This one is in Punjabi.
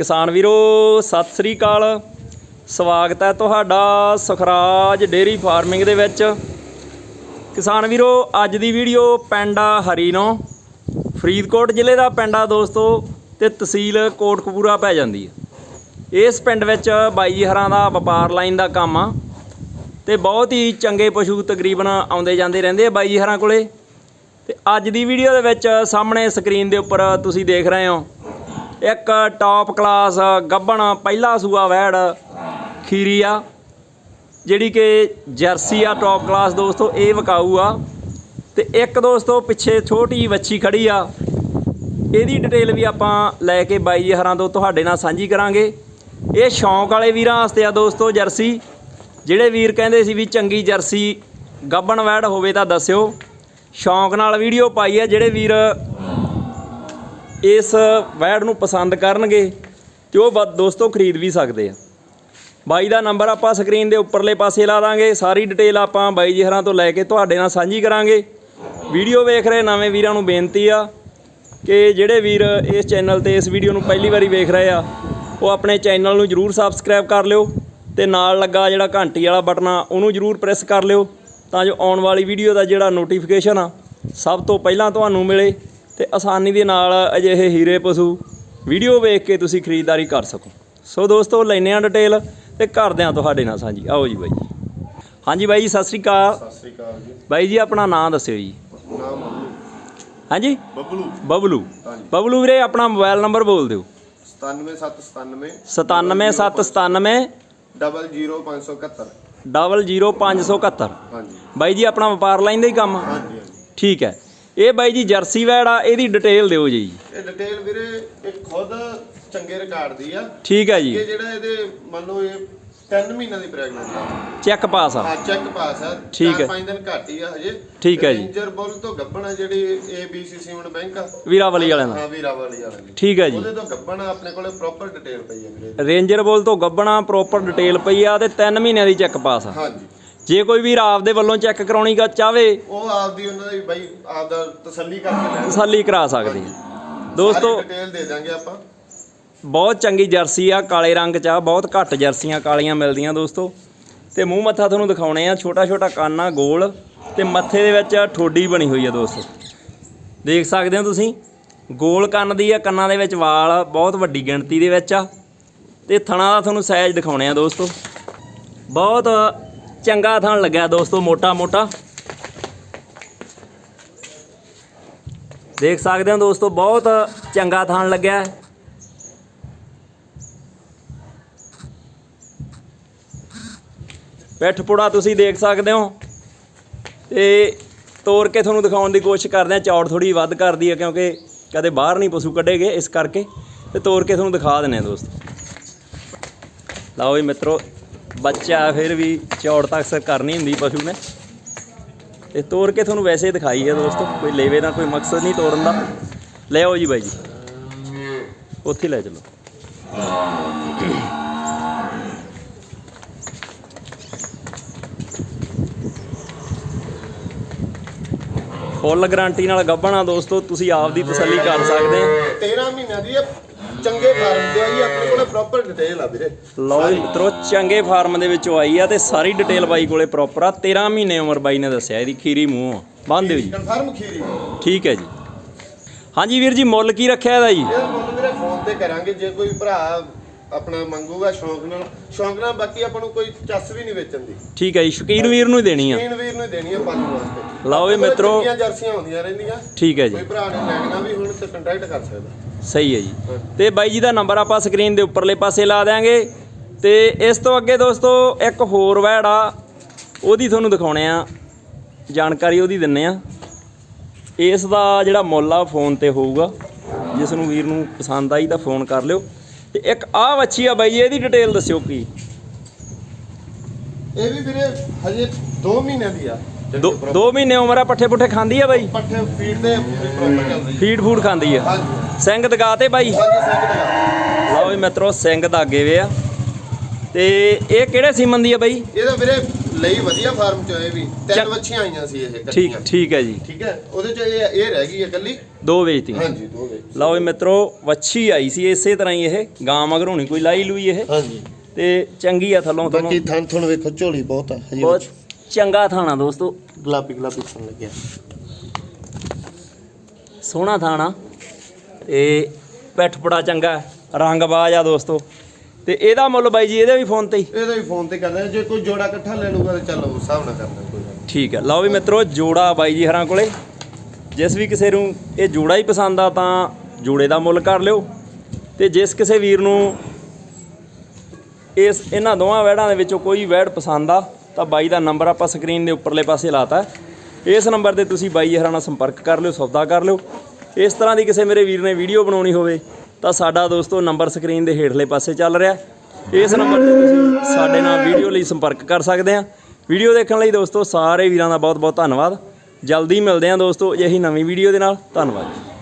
ਕਿਸਾਨ ਵੀਰੋ, ਸਤਿ ਸ੍ਰੀ ਅਕਾਲ। ਸਵਾਗਤ ਹੈ ਤੁਹਾਡਾ ਸੁਖਰਾਜ ਡੇਰੀ ਫਾਰਮਿੰਗ ਦੇ ਵਿੱਚ। ਕਿਸਾਨ ਵੀਰੋ, ਅੱਜ ਦੀ ਵੀਡੀਓ ਪਿੰਡ ਆ ਹਰੀਨੋ ਫਰੀਦਕੋਟ ਜ਼ਿਲ੍ਹੇ ਦਾ ਪਿੰਡ ਆ ਦੋਸਤੋ, ਤੇ ਤਹਿਸੀਲ ਕੋਟਕਪੂਰਾ ਪੈ ਜਾਂਦੀ ਹੈ। ਇਸ ਪਿੰਡ ਵਿੱਚ ਬਾਈ ਜੀ ਹਰਾਂ ਦਾ ਵਪਾਰ ਲਾਈਨ ਦਾ ਕੰਮ ਆ, ਤੇ ਬਹੁਤ ਹੀ ਚੰਗੇ ਪਸ਼ੂ ਤਕਰੀਬਨ ਆਉਂਦੇ ਜਾਂਦੇ ਰਹਿੰਦੇ ਆ ਬਾਈ ਜੀ ਹਰਾਂ ਕੋਲੇ। ਤੇ ਅੱਜ ਦੀ ਵੀਡੀਓ ਦੇ ਵਿੱਚ ਸਾਹਮਣੇ ਸਕਰੀਨ ਦੇ ਉੱਪਰ ਤੁਸੀਂ ਦੇਖ ਰਹੇ ਹੋ। ਇੱਕ ਟਾਪ ਕਲਾਸ ਗੱਬਣ, ਪਹਿਲਾ ਸੂਆ ਵੈੜ, ਖੀਰੀ ਆ। ਜਿਹੜੀ ਕਿ ਜਰਸੀ ਆ ਟਾਪ ਕਲਾਸ ਦੋਸਤੋ, ਇਹ ਵਿਕਾਊ ਆ। ਤੇ ਇੱਕ ਦੋਸਤੋ, ਪਿੱਛੇ ਛੋਟੀ ਵੱਛੀ ਖੜੀ ਆ। ਇਹਦੀ ਡਿਟੇਲ ਵੀ ਆਪਾਂ ਲੈ ਕੇ ਬਾਈ ਜੀ ਹਰਾਂ ਤੋਂ ਤੁਹਾਡੇ ਨਾਲ ਸਾਂਝੀ ਕਰਾਂਗੇ। ਇਹ ਸ਼ੌਂਕ ਵਾਲੇ ਵੀਰਾਂ ਵਾਸਤੇ ਆ ਦੋਸਤੋ ਜਰਸੀ। ਜਿਹੜੇ ਵੀਰ ਕਹਿੰਦੇ ਸੀ ਵੀ ਚੰਗੀ ਜਰਸੀ ਗੱਬਣ ਵੈੜ ਹੋਵੇ ਤਾਂ ਦੱਸਿਓ। ਸ਼ੌਂਕ ਨਾਲ ਵੀਡੀਓ ਪਾਈ ਹੈ ਜਿਹੜੇ ਵੀਰ ਇਸ ਵੈੜ ਨੂੰ ਪਸੰਦ ਕਰਨਗੇ ਤੇ ਉਹ ਬ- ਦੋਸਤੋ ਖਰੀਦ ਵੀ ਸਕਦੇ ਆ। ਬਾਈ ਦਾ ਨੰਬਰ ਆਪਾਂ ਸਕਰੀਨ ਦੇ ਉੱਪਰਲੇ ਪਾਸੇ ਲਾ ਦਾਂਗੇ। ਸਾਰੀ ਡਿਟੇਲ ਆਪਾਂ ਬਾਈ ਜੀ ਹਰਾਂ ਤੋਂ ਲੈ ਕੇ ਤੁਹਾਡੇ ਨਾਲ ਸਾਂਝੀ ਕਰਾਂਗੇ। ਵੀਡੀਓ ਵੇਖ ਰਹੇ ਨਵੇਂ ਵੀਰਾਂ ਨੂੰ ਬੇਨਤੀ ਆ ਕਿ ਜਿਹੜੇ ਵੀਰ ਇਸ ਚੈਨਲ ਤੇ ਇਸ ਵੀਡੀਓ ਨੂੰ ਪਹਿਲੀ ਵਾਰੀ ਵੇਖ ਰਹੇ ਆ, ਉਹ ਆਪਣੇ ਚੈਨਲ ਨੂੰ ਜਰੂਰ ਸਬਸਕ੍ਰਾਈਬ ਕਰ ਲਿਓ ਤੇ ਨਾਲ ਲੱਗਾ ਜਿਹੜਾ ਘੰਟੀ ਵਾਲਾ ਬਟਨ ਆ, ਉਹਨੂੰ ਜਰੂਰ ਪ੍ਰੈਸ ਕਰ ਲਿਓ ਤਾਂ ਜੋ ਆਉਣ ਵਾਲੀ ਵੀਡੀਓ ਦਾ ਜਿਹੜਾ ਨੋਟੀਫਿਕੇਸ਼ਨ ਆ, ਸਭ ਤੋਂ ਪਹਿਲਾਂ ਤੁਹਾਨੂੰ ਮਿਲੇ। ਤੇ ਆਸਾਨੀ ਦੇ ਨਾਲ ਅਜਿਹੇ ਹੀਰੇ ਪਸ਼ੂ ਵੀਡੀਓ ਵੇਖ ਕੇ ਤੁਸੀਂ ਖਰੀਦਦਾਰੀ ਕਰ ਸਕੋ। ਸੋ ਦੋਸਤੋ ਲੈਨੇ ਆ ਡਿਟੇਲ ਤੇ ਕਰਦੇ ਆ ਤੁਹਾਡੇ ਨਾਲ ਸਾਂਝੀ। ਆਓ ਜੀ ਬਾਈ ਜੀ। ਹਾਂਜੀ ਬਾਈ ਜੀ ਸਤਿ ਸ੍ਰੀ ਅਕਾਲ। ਸਤਿ ਸ੍ਰੀ ਅਕਾਲ ਜੀ। ਬਾਈ ਜੀ ਆਪਣਾ ਨਾਮ ਦੱਸਿਓ ਜੀ। ਨਾਮ ਬੱਬਲੂ। ਹਾਂਜੀ? ਬੱਬਲੂ। ਬਬਲੂ। ਬਬਲੂ ਵੀਰੇ ਆਪਣਾ ਮੋਬਾਈਲ ਨੰਬਰ ਬੋਲ ਦਿਓ। 97797 97797 00571 00571 ਹਾਂਜੀ। ਬਾਈ ਜੀ ਆਪਣਾ ਵਪਾਰ ਲਾਈਨ ਦਾ ਹੀ ਕੰਮ ਹਾਂਜੀ। ਠੀਕ ਹੈ। ਇਹ ਬਾਈ ਜੀ ਜਰਸੀ ਵੈੜ ਆ ਇਹਦੀ ਡਿਟੇਲ ਦਿਓ ਜੀ। ਇਹ ਡਿਟੇਲ ਵੀਰੇ ਇਹ ਖੁਦ ਚੰਗੇ ਰਿਕਾਰਡ ਦੀ ਆ। ਠੀਕ ਹੈ ਜੀ। ਇਹ ਜਿਹੜਾ ਇਹਦੇ ਮੰਨ ਲਓ ਇਹ 3 ਮਹੀਨਿਆਂ ਦੀ ਪ੍ਰੈਗਨੈਂਟ ਆ। ਚੈੱਕ ਪਾਸ ਆ। ਹਾਂ ਚੈੱਕ ਪਾਸ ਆ। ਠੀਕ ਹੈ। 5 ਦਿਨ ਘੱਟ ਹੀ ਆ ਹਜੇ। ਠੀਕ ਹੈ ਜੀ। ਰੇਂਜਰ ਬੁੱਲ ਤੋਂ ਗੱਬਣ ਆ ਜਿਹੜੀ ਏਬੀਸੀ ਸੀਮੈਂਟ ਬੈਂਕ ਆ। ਵੀਰਾਵਲੀ ਵਾਲਿਆਂ ਦਾ ਹਾਂ ਵੀਰਾਵਲੀ ਵਾਲਿਆਂ ਦੀ। ਠੀਕ ਹੈ ਜੀ। ਉਹਦੇ ਤੋਂ ਗੱਬਣ ਆ ਆਪਣੇ ਕੋਲੇ ਪ੍ਰੋਪਰ ਡਿਟੇਲ ਪਈ ਆ ਵੀਰੇ। ਰੇਂਜਰ ਬੋਲ ਤੋਂ ਗੱਬਣਾ ਪ੍ਰੋਪਰ ਡਿਟੇਲ ਪਈ ਆ ਤੇ 3 ਮਹੀਨਿਆਂ ਦੀ ਚੈੱਕ ਪਾਸ ਆ। ਹਾਂਜੀ। ਜੇ ਕੋਈ ਵੀਰ ਆਪਦੇ ਵੱਲੋਂ ਚੈੱਕ ਕਰਾਉਣੀ ਗਾ ਚਾਵੇ ਉਹ ਆਪਦੀ ਉਹਨਾਂ ਦੀ ਬਾਈ ਆਪਦਾ ਤਸੱਲੀ ਕਰਕੇ ਲੈਣ ਤਸੱਲੀ ਕਰਾ ਸਕਦੇ। ਆ ਦੋਸਤੋ ਡਿਟੇਲ ਦੇ ਦਾਂਗੇ ਆਪਾਂ। ਬਹੁਤ ਚੰਗੀ ਜਰਸੀ ਆ ਕਾਲੇ ਰੰਗ ਚ ਆ ਬਹੁਤ ਘੱਟ ਜਰਸੀਆਂ ਕਾਲੀਆਂ ਮਿਲਦੀਆਂ ਦੋਸਤੋ। ਤੇ ਮੂੰਹ ਮੱਥਾ ਤੁਹਾਨੂੰ ਦਿਖਾਉਣੇ ਆ ਛੋਟਾ ਛੋਟਾ ਕੰਨ ਆ ਗੋਲ ਤੇ ਮੱਥੇ ਦੇ ਵਿੱਚ ਠੋਡੀ ਬਣੀ ਹੋਈ ਆ ਦੋਸਤੋ। ਦੇਖ ਸਕਦੇ ਹੋ ਤੁਸੀਂ ਗੋਲ ਕੰਨ ਦੀ ਆ ਕੰਨਾਂ ਦੇ ਵਿੱਚ ਵਾਲ ਬਹੁਤ ਵੱਡੀ ਗਿਣਤੀ ਦੇ ਵਿੱਚ ਆ। ਤੇ ਥਣਾ ਦਾ ਤੁਹਾਨੂੰ ਸਾਈਜ਼ ਦਿਖਾਉਣੇ ਆ ਦੋਸਤੋ। ਬਹੁਤ ਚੰਗਾ ਥਣ ਲੱਗਿਆ ਦੋਸਤੋ, ਮੋਟਾ ਮੋਟਾ। ਦੇਖ ਸਕਦੇ ਹੋ ਦੋਸਤੋ, ਬਹੁਤ ਚੰਗਾ ਥਣ ਲੱਗਿਆ। ਪਿੱਠ ਪੁੜਾ ਤੁਸੀਂ ਦੇਖ ਸਕਦੇ ਹੋ। ਤੇ ਤੋੜ ਕੇ ਤੁਹਾਨੂੰ ਦਿਖਾਉਣ ਦੀ ਕੋਸ਼ਿਸ਼ ਕਰਦੇ ਆ ਚੌੜ ਥੋੜੀ ਵੱਧ ਕਰਦੀ ਹੈ, ਕਿਉਂਕਿ ਕਦੇ ਬਾਹਰ ਨਹੀਂ ਪਸ਼ੂ ਕੱਢੇਗੇ ਇਸ ਕਰਕੇ। ਤੇ ਤੋੜ ਕੇ ਤੁਹਾਨੂੰ ਦਿਖਾ ਦਿੰਨੇ ਆ ਦੋਸਤੋ। ਲਓ ਵੀ ਮਿੱਤਰੋ ਬੱਚਾ ਫਿਰ ਵੀ ਚੌੜ ਤੱਕ ਅਕਸਰ ਕਰਨੀ ਹੁੰਦੀ ਪਸ਼ੂ ਨੇ। ਤੇ ਤੋੜ ਕੇ ਤੁਹਾਨੂੰ ਵੈਸੇ ਹੀ ਦਿਖਾਈ ਹੈ ਦੋਸਤੋ, ਕੋਈ ਲੇਵੇ ਦਾ ਕੋਈ ਮਕਸਦ ਨਹੀਂ ਤੋੜਨ ਦਾ। ਲੈ ਆਓ ਜੀ ਬਾਈ ਜੀ। ਉੱਥੇ ਲੈ ਚਲੋ। ਫੁੱਲ ਗਾਰੰਟੀ ਨਾਲ ਗੱਭਣਾ ਦੋਸਤੋ, ਤੁਸੀਂ ਆਪ ਦੀ ਤਸੱਲੀ ਕਰ ਸਕਦੇ ਆ 13 ਮਹੀਨਿਆਂ ਦੀ ਚੰਗੇ ਫਾਰਮ ਤੇ ਆਈ ਆਪਣੇ ਕੋਲੇ ਪ੍ਰੋਪਰ ਡਿਟੇਲ ਆ ਵੀਰੇ। ਲਓ ਜੀ ਮਿੱਤਰੋ ਚੰਗੇ ਫਾਰਮ ਦੇ ਵਿੱਚੋਂ ਆਈ ਆ ਤੇ ਸਾਰੀ ਡਿਟੇਲ ਬਾਈ ਕੋਲੇ ਪ੍ਰੋਪਰ ਆ। 13 ਮਹੀਨੇ ਉਮਰ ਬਾਈ ਨੇ ਦੱਸਿਆ ਇਹਦੀ ਖੀਰੀ ਮੂੰਹ। ਆ ਬੰਨ ਦਿਓ ਜੀ। ਕਨਫਰਮ ਖੀਰੀ। ਠੀਕ ਹੈ ਜੀ। ਹਾਂਜੀ ਵੀਰ ਜੀ ਮੁੱਲ ਕੀ ਰੱਖਿਆ ਇਹਦਾ ਜੀ? ਇਹ ਮੁੱਲ ਵੀਰੇ ਫੋਨ ਤੇ ਕਰਾਂਗੇ ਜੇ ਕੋਈ ਭਰਾ ਆਪਣਾ ਮੰਗੂਗਾ ਸ਼ੌਂਕ ਨਾਲ। ਸ਼ੌਂਕ ਨਾਲ ਬਾਕੀ ਆਪਾਂ ਨੂੰ ਕੋਈ ਚੱਸ ਵੀ ਨਹੀਂ ਵੇਚਣ ਦੀ। ਠੀਕ ਹੈ ਜੀ ਸ਼ਕੀਨ ਵੀਰ ਨੂੰ ਹੀ ਦੇਣੀ ਆ। ਤੀਨ ਵੀਰ ਨੂੰ ਹੀ ਦੇਣੀ ਆ ਪੰਜ ਵਾਸਤੇ ਲਓ ਕੋਲੇ ਮਿੱਤਰੋ। ਚੰਗੀਆਂ ਜਰਸੀਆਂ ਹੁੰਦੀਆਂ ਰਹਿੰਦੀਆਂ। ਠੀਕ ਹੈ ਜੀ। ਕੋਈ ਭਰਾ ਨੇ ਲੈਣੀਆਂ ਵੀ ਹੁਣ ਤੇ ਕੰਟੈਕਟ ਕਰ ਸਕਦਾ। ਸਹੀ ਹੈ ਜੀ। ਤੇ ਬਾਈ ਜੀ ਦਾ ਨੰਬਰ ਆਪਾਂ ਸਕਰੀਨ ਦੇ ਉੱਪਰਲੇ ਪਾਸੇ ਲਾ ਦਿਆਂਗੇ। ਤੇ ਇਸ ਤੋਂ ਅੱਗੇ ਦੋਸਤੋ ਇੱਕ ਹੋਰ ਵੈੜ ਆ ਉਹਦੀ ਤੁਹਾਨੂੰ ਦਿਖਾਉਣੇ ਆ। ਜਾਣਕਾਰੀ ਉਹਦੀ ਦਿੰਨੇ ਆ। ਇਸ ਦਾ ਜਿਹੜਾ ਮੁੱਲ ਆ ਫੋਨ ਤੇ ਹੋਊਗਾ। ਜਿਸ ਨੂੰ ਵੀਰ ਨੂੰ ਪਸੰਦ ਆਈ ਤਾਂ ਫੋਨ ਕਰ ਲਿਓ। ਤੇ ਇੱਕ ਆਹ ਵੱਛੀ ਆ ਬਾਈ ਜੀ, ਇਹਦੀ ਡਿਟੇਲ ਦੱਸਿਓ ਕੀ? ਇਹ ਵੀ ਵੀਰੇ ਹਜੇ 2 ਮਹੀਨਿਆਂ ਦੀ ਆ। ਦੋ ਦੋ ਮਹੀਨੇ ਉਮਰ ਆ ਪੱਠੇ ਪੁੱਠੇ ਖਾਂਦੀ ਆ ਬਾਈ? ਪੱਠੇ ਫੀਡ ਦੇ ਪ੍ਰੋਪਰ ਚੱਲਦੀ। ਫੀਡ ਫੂਡ ਖਾਂਦੀ ਆ। ਸਿੰਘ ਦਗਾ ਤੇ ਬਾਈ? ਦਾ ਲਓ ਵੀ ਮਿੱਤਰੋ ਸਿੰਘ ਦਾਗੇ ਵੇ ਆ। ਤੇ ਇਹ ਕਿਹੜੇ ਸੀਮਨ ਦੀ ਆ ਬਾਈ? ਇਹਦਾ ਵੀਰੇ ਲਈ ਵਧੀਆ ਫਾਰਮ ਚ ਇਹ ਵੀ। ਤਿੰਨ। ਵੱਛੀਆਂ ਆਈਆਂ ਸੀ ਇਹ ਠੀਕ ਠੀਕ ਹੈ ਜੀ। ਠੀਕ ਹੈ? ਉਹਦੇ ਚ ਇਹ ਇਹ ਰਹਿ ਗਈ ਹੈ ਇਕੱਲੀ? ਦੋ ਵੇਚਤੀਆਂ। ਹਾਂਜੀ ਦੋ ਵੇ ਲਓ ਵੀ ਮਿੱਤਰੋ ਵੱਛੀ ਆਈ ਸੀ ਇਸੇ ਤਰ੍ਹਾਂ ਹੀ ਇਹ। ਗਾਂ ਮਗਰੋਂ ਨਹੀਂ ਕੋਈ ਲਾਈ ਲੂਈ ਇਹ। ਹਾਂਜੀ। ਤੇ ਚੰਗੀ ਆ ਥੱਲੋਂ ਤੁਹਾਨੂੰ ਬਾਕੀ ਥਣ ਥਣ ਵੇਖੋ ਝੋਲੀ ਬਹੁਤ ਆ ਹਜੇ ਬਹੁਤ ਚੰਗਾ ਥਾਣਾ ਦੋਸਤੋ। ਗੁਲਾਬੀ ਗੁਲਾਬੀ ਥਣ ਲੱਗਿਆ। ਸੋਹਣਾ ਥਾਣਾ। ਤੇ ਪਿੱਠ ਬੜਾ ਚੰਗਾ ਹੈ, ਰੰਗ ਬਾਜ ਆ ਦੋਸਤੋ। ਤੇ ਇਹਦਾ ਮੁੱਲ ਬਾਈ ਜੀ ਇਹਦੇ ਵੀ ਫੋਨ ਤੇ ਹੀ? ਇਹਦਾ ਵੀ ਫੋਨ ਤੇ ਕਰਦੇ। ਜੇ ਕੋਈ ਜੋੜਾ ਇਕੱਠਾ ਲੈ ਲੂਗਾ ਤਾਂ ਚੱਲ ਉਸ ਹਿਸਾਬ ਨਾਲ ਕਰਦਾ ਕੋਈ ਗੱਲ। ਠੀਕ ਹੈ। ਲਓ ਵੀ ਮਿੱਤਰੋ ਜੋੜਾ ਬਾਈ ਜੀ ਹਰਾਂ ਕੋਲੇ। ਜਿਸ ਵੀ ਕਿਸੇ ਨੂੰ ਇਹ ਜੋੜਾ ਹੀ ਪਸੰਦ ਆ ਤਾਂ ਜੋੜੇ ਦਾ ਮੁੱਲ ਕਰ ਲਿਓ। ਤੇ ਜਿਸ ਕਿਸੇ ਵੀਰ ਨੂੰ ਇਸ ਇਹਨਾਂ ਦੋਵਾਂ ਵੈੜਾਂ ਦੇ ਵਿੱਚੋਂ ਕੋਈ ਵੈੜ ਪਸੰਦ ਆ ਤਾਂ ਬਾਈ ਦਾ ਨੰਬਰ ਆਪਾਂ ਸਕਰੀਨ ਦੇ ਉੱਪਰਲੇ ਪਾਸੇ ਲਾਤਾ। ਹੈ। ਇਸ ਨੰਬਰ ਤੇ ਤੁਸੀਂ ਬਾਈ ਹਰਾਂ ਨਾਲ ਸੰਪਰਕ ਕਰ ਲਿਓ, ਸੌਦਾ ਕਰ ਲਿਓ। ਇਸ ਤਰ੍ਹਾਂ ਦੀ ਕਿਸੇ ਮੇਰੇ ਵੀਰ ਨੇ ਵੀਡੀਓ ਬਣਾਉਣੀ ਹੋਵੇ, ਤਾਂ ਸਾਡਾ ਦੋਸਤੋ ਨੰਬਰ ਸਕਰੀਨ ਦੇ ਹੇਠਲੇ ਪਾਸੇ ਚੱਲ ਰਿਹਾ। ਇਸ ਨੰਬਰ ਤੇ ਤੁਸੀਂ ਸਾਡੇ ਨਾਲ ਵੀਡੀਓ ਲਈ ਸੰਪਰਕ ਕਰ ਸਕਦੇ ਆ। ਵੀਡੀਓ ਦੇਖਣ ਲਈ ਦੋਸਤੋ ਸਾਰੇ ਵੀਰਾਂ ਦਾ ਬਹੁਤ ਬਹੁਤ ਧੰਨਵਾਦ। ਜਲਦੀ ਮਿਲਦੇ ਹਾਂ ਦੋਸਤੋ, ਇਹੀ ਨਵੀਂ ਵੀਡੀਓ ਦੇ ਨਾਲ। ਧੰਨਵਾਦ ਜੀ।